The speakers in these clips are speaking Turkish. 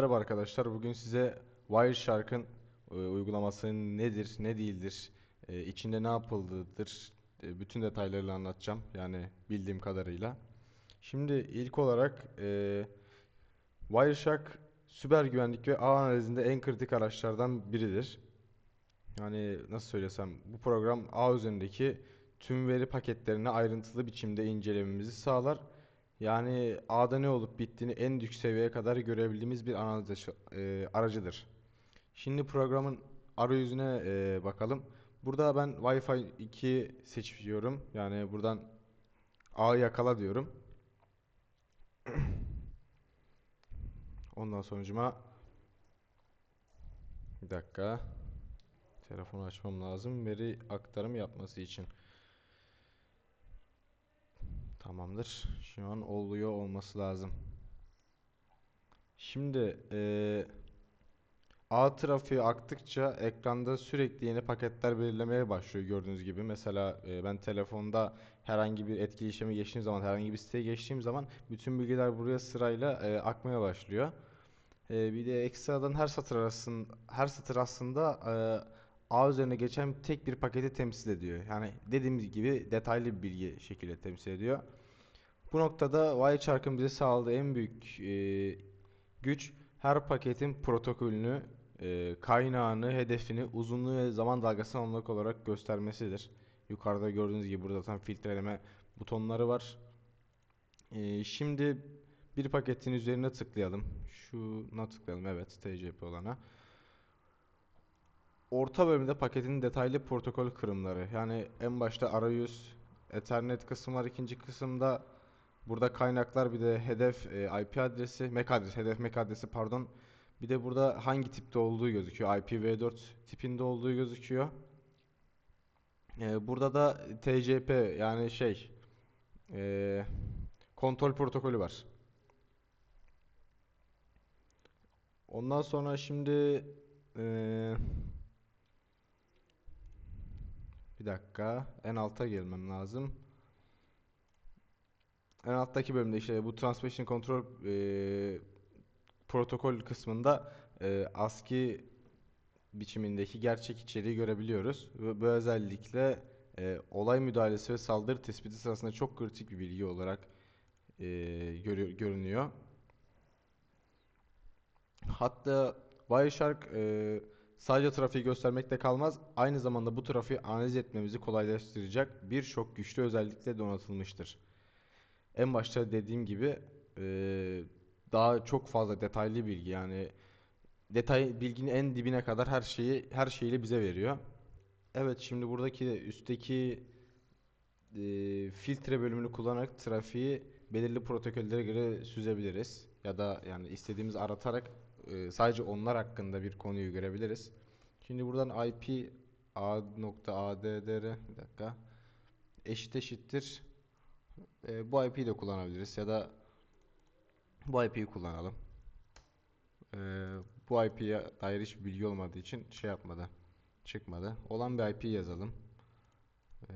Merhaba arkadaşlar. Bugün size Wireshark'ın e, uygulaması nedir, ne değildir, e, içinde ne yapıldıdır, e, bütün detaylarıyla anlatacağım. Yani bildiğim kadarıyla. Şimdi ilk olarak e, Wireshark süper güvenlik ve ağ analizinde en kritik araçlardan biridir. Yani nasıl söylesem bu program ağ üzerindeki tüm veri paketlerini ayrıntılı biçimde incelememizi sağlar. Yani ağda ne olup bittiğini en düşük seviyeye kadar görebildiğimiz bir analiz e, aracıdır. Şimdi programın arayüzüne e, bakalım. Burada ben Wi-Fi 2 seçiyorum. Yani buradan ağı yakala diyorum. Ondan sonucuma bir dakika. Telefonu açmam lazım veri aktarım yapması için. Tamamdır. Şu an oluyor olması lazım. Şimdi eee ağ trafiği aktıkça ekranda sürekli yeni paketler belirlemeye başlıyor gördüğünüz gibi. Mesela e, ben telefonda herhangi bir etkileşime geçtiğim zaman, herhangi bir siteye geçtiğim zaman bütün bilgiler buraya sırayla e, akmaya başlıyor. E, bir de ekstradan her satır arasında, her satır aslında e, ağ üzerine geçen tek bir paketi temsil ediyor. Yani dediğimiz gibi detaylı bir bilgi şekilde temsil ediyor. Bu noktada Wireshark'ın bize sağladığı en büyük e, güç her paketin protokolünü, e, kaynağını, hedefini, uzunluğu ve zaman dalgasını anlık olarak göstermesidir. Yukarıda gördüğünüz gibi burada zaten filtreleme butonları var. E, şimdi bir paketin üzerine tıklayalım. Şuna tıklayalım. Evet, TCP olana. Orta bölümde paketin detaylı protokol kırımları. Yani en başta arayüz, Ethernet kısmı var. ikinci kısımda burada kaynaklar bir de hedef e, IP adresi, MAC adresi, hedef MAC adresi pardon. Bir de burada hangi tipte olduğu gözüküyor. IPv4 tipinde olduğu gözüküyor. E, burada da TCP yani şey e, kontrol protokolü var. Ondan sonra şimdi e, bir dakika en alta gelmem lazım. En alttaki bölümde işte bu Transmission Control e, protokol kısmında e, ASCII biçimindeki gerçek içeriği görebiliyoruz. Ve bu özellikle e, olay müdahalesi ve saldırı tespiti sırasında çok kritik bir bilgi olarak e, görü- görünüyor. Hatta Wireshark e, sadece trafiği göstermekte kalmaz, aynı zamanda bu trafiği analiz etmemizi kolaylaştıracak birçok güçlü özellikle donatılmıştır. En başta dediğim gibi e, daha çok fazla detaylı bilgi yani detay bilginin en dibine kadar her şeyi her şeyiyle bize veriyor. Evet şimdi buradaki üstteki e, filtre bölümünü kullanarak trafiği belirli protokollere göre süzebiliriz. Ya da yani istediğimiz aratarak e, sadece onlar hakkında bir konuyu görebiliriz. Şimdi buradan IP a.addr bir dakika eşit eşittir e, bu IP'yi de kullanabiliriz ya da bu IP'yi kullanalım. E, bu IP'ye dair hiçbir bilgi olmadığı için şey yapmadı. Çıkmadı. Olan bir IP yazalım. E,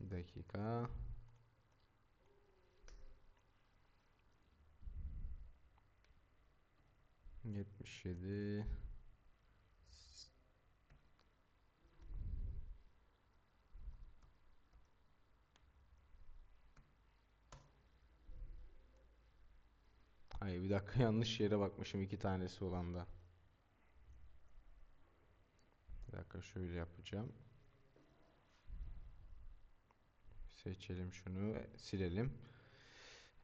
bir dakika. Yetmiş yedi. Hayır bir dakika yanlış yere bakmışım iki tanesi olan da. Bir dakika şöyle yapacağım. Seçelim şunu, silelim.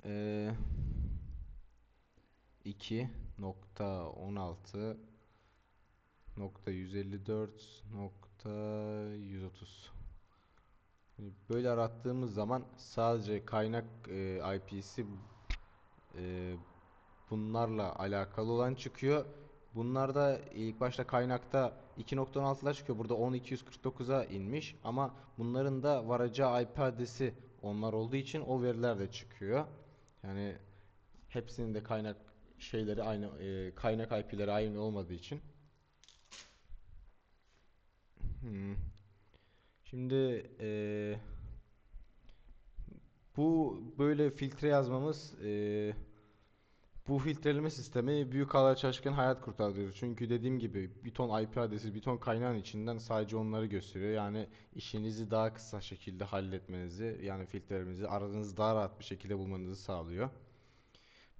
Ee, 2.16 nokta 154 nokta 130 Şimdi Böyle arattığımız zaman sadece kaynak e, IP'si e, bunlarla alakalı olan çıkıyor. Bunlar da ilk başta kaynakta 2.16'lar çıkıyor. Burada 10.249'a inmiş ama bunların da varacağı IP adresi onlar olduğu için o veriler de çıkıyor. Yani hepsinin de kaynak şeyleri aynı e, kaynak IP'leri aynı olmadığı için. Hmm. Şimdi e, bu böyle filtre yazmamız e, Bu filtreleme sistemi büyük ağlar çalışırken hayat kurtarıyor. Çünkü dediğim gibi bir ton IP adresi, bir ton kaynağın içinden sadece onları gösteriyor. Yani işinizi daha kısa şekilde halletmenizi, yani filtrelerinizi aradığınızı daha rahat bir şekilde bulmanızı sağlıyor.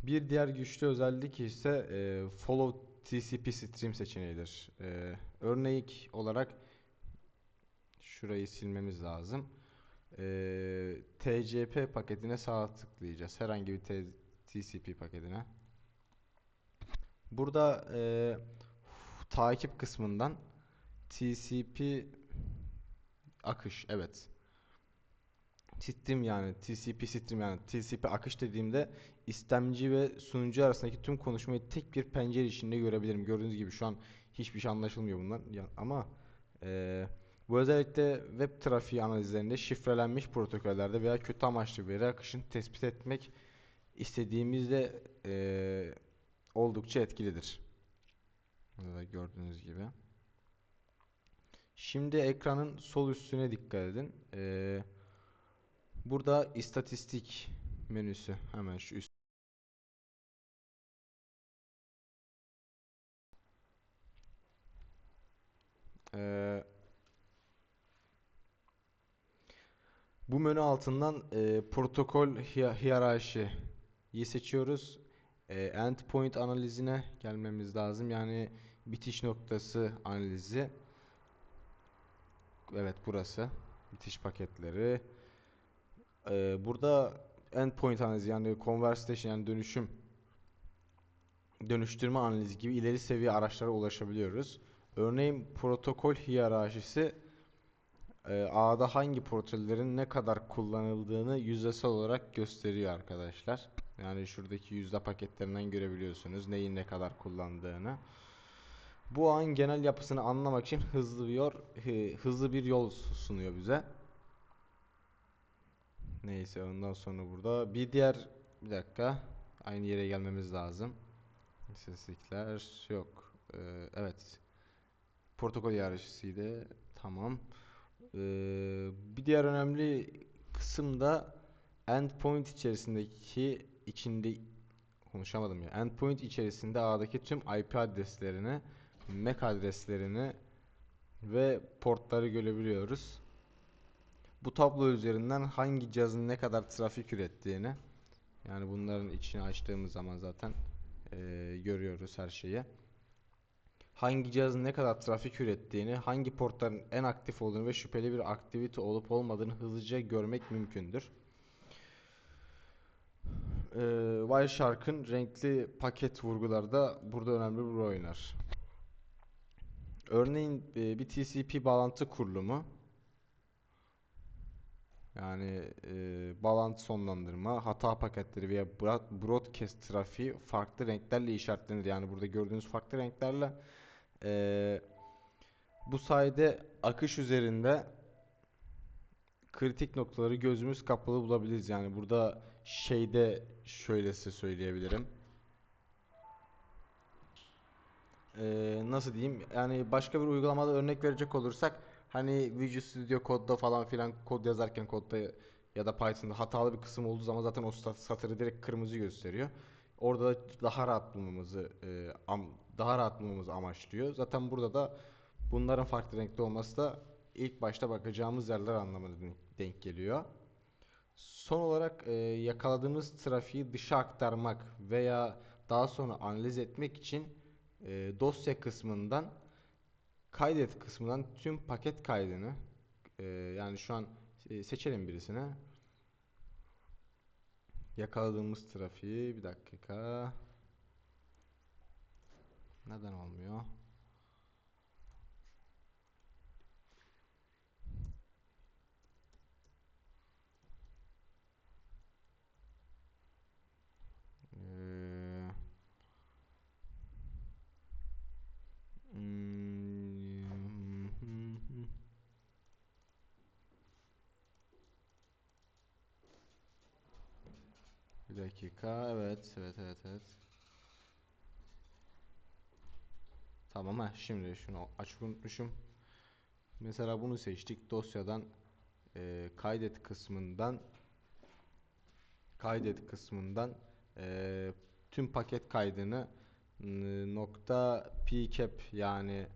Bir diğer güçlü özellik ise e, Follow TCP Stream seçeneğidir. E, örnek olarak şurayı silmemiz lazım. E, TCP paketine sağ tıklayacağız. Herhangi bir TCP paketine. Burada e, takip kısmından TCP akış evet. Stream yani TCP stream yani TCP akış dediğimde istemci ve sunucu arasındaki tüm konuşmayı tek bir pencere içinde görebilirim. Gördüğünüz gibi şu an hiçbir şey anlaşılmıyor bundan. Ya, ama eee, bu özellikle web trafiği analizlerinde şifrelenmiş protokollerde veya kötü amaçlı veri akışını tespit etmek istediğimizde eee, oldukça etkilidir. Burada da gördüğünüz gibi. Şimdi ekranın sol üstüne dikkat edin. Eee, burada istatistik menüsü hemen şu üst. Bu menü altından eee, protokol hiya- hiyerarşiyi seçiyoruz. Eee, endpoint analizine gelmemiz lazım. Yani bitiş noktası analizi. Evet burası. Bitiş paketleri. Eee, burada endpoint analizi yani conversation yani dönüşüm dönüştürme analizi gibi ileri seviye araçlara ulaşabiliyoruz. Örneğin protokol hiyerarşisi e, ağda hangi protokollerin ne kadar kullanıldığını yüzdesel olarak gösteriyor arkadaşlar. Yani şuradaki yüzde paketlerinden görebiliyorsunuz neyin ne kadar kullandığını. Bu ağın genel yapısını anlamak için hızlı bir yol, hı- hızlı bir yol sunuyor bize. Neyse ondan sonra burada bir diğer bir dakika aynı yere gelmemiz lazım. İstatistikler yok. Ee, evet. Protokol hiyerarşisiydi. Tamam. Ee, bir diğer önemli kısım da endpoint içerisindeki içinde konuşamadım ya. Endpoint içerisinde ağdaki tüm IP adreslerini, MAC adreslerini ve portları görebiliyoruz. Bu tablo üzerinden hangi cihazın ne kadar trafik ürettiğini yani bunların içini açtığımız zaman zaten eee, görüyoruz her şeyi. Hangi cihazın ne kadar trafik ürettiğini, hangi portların en aktif olduğunu ve şüpheli bir aktivite olup olmadığını hızlıca görmek mümkündür. Eee Wireshark'ın renkli paket vurguları da burada önemli bir rol oynar. Örneğin e, bir TCP bağlantı kurulumu yani e, bağlantı sonlandırma, hata paketleri veya broad- broadcast trafiği farklı renklerle işaretlenir. Yani burada gördüğünüz farklı renklerle e, bu sayede akış üzerinde kritik noktaları gözümüz kapalı bulabiliriz. Yani burada şeyde şöyle size söyleyebilirim. Ee, nasıl diyeyim? Yani başka bir uygulamada örnek verecek olursak hani Visual Studio Code'da falan filan kod yazarken kodda ya da Python'da hatalı bir kısım olduğu zaman zaten o sat- satırı direkt kırmızı gösteriyor. Orada da daha rahat bulmamızı e, am- daha rahat bulmamızı amaçlıyor. Zaten burada da bunların farklı renkli olması da ilk başta bakacağımız yerler anlamına denk geliyor. Son olarak e, yakaladığımız trafiği dışa aktarmak veya daha sonra analiz etmek için e, dosya kısmından kaydet kısmından tüm paket kaydını e, yani şu an e, seçelim birisine yakaladığımız trafiği bir dakika neden olmuyor? Ee, hmm, Bir dakika. Evet, evet, evet, evet. Tamam ha. Şimdi şunu açık unutmuşum. Mesela bunu seçtik. Dosyadan e, kaydet kısmından kaydet kısmından e, tüm paket kaydını nokta pcap yani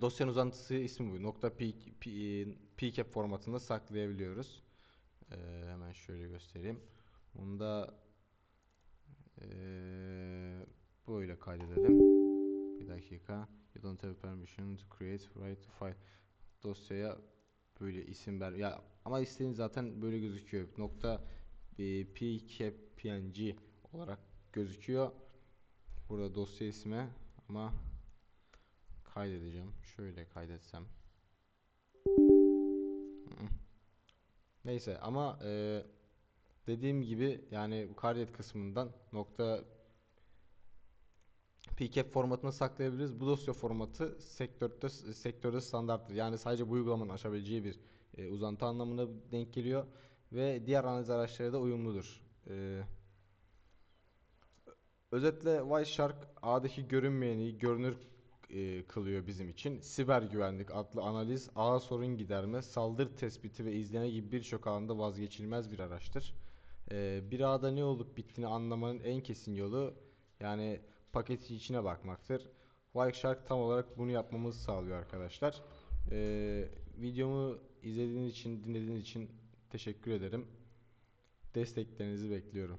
dosyanın uzantısı ismi bu. Nokta pcap formatında saklayabiliyoruz. Ee, hemen şöyle göstereyim. Onu da ee, böyle kaydedelim. Bir dakika. You don't have permission to create, write to file. Dosyaya böyle isim ver. Ya ama isteğin zaten böyle gözüküyor. Nokta e, pkpng olarak gözüküyor. Burada dosya ismi ama kaydedeceğim. Şöyle kaydetsem. Neyse ama e, dediğim gibi yani kaydet kısmından nokta PCAP formatını saklayabiliriz. Bu dosya formatı sektörde sektörde standarttır. Yani sadece bu uygulamanın aşabileceği bir e, uzantı anlamına denk geliyor ve diğer analiz araçlarıyla da uyumludur. E, özetle Wireshark ağdaki görünmeyeni görünür e, kılıyor bizim için. Siber güvenlik adlı analiz, ağ sorun giderme, saldırı tespiti ve izleme gibi birçok alanda vazgeçilmez bir araçtır. E, bir ağda ne olup bittiğini anlamanın en kesin yolu yani paketin içine bakmaktır. Wireshark tam olarak bunu yapmamızı sağlıyor arkadaşlar. Ee, videomu izlediğiniz için, dinlediğiniz için teşekkür ederim. Desteklerinizi bekliyorum.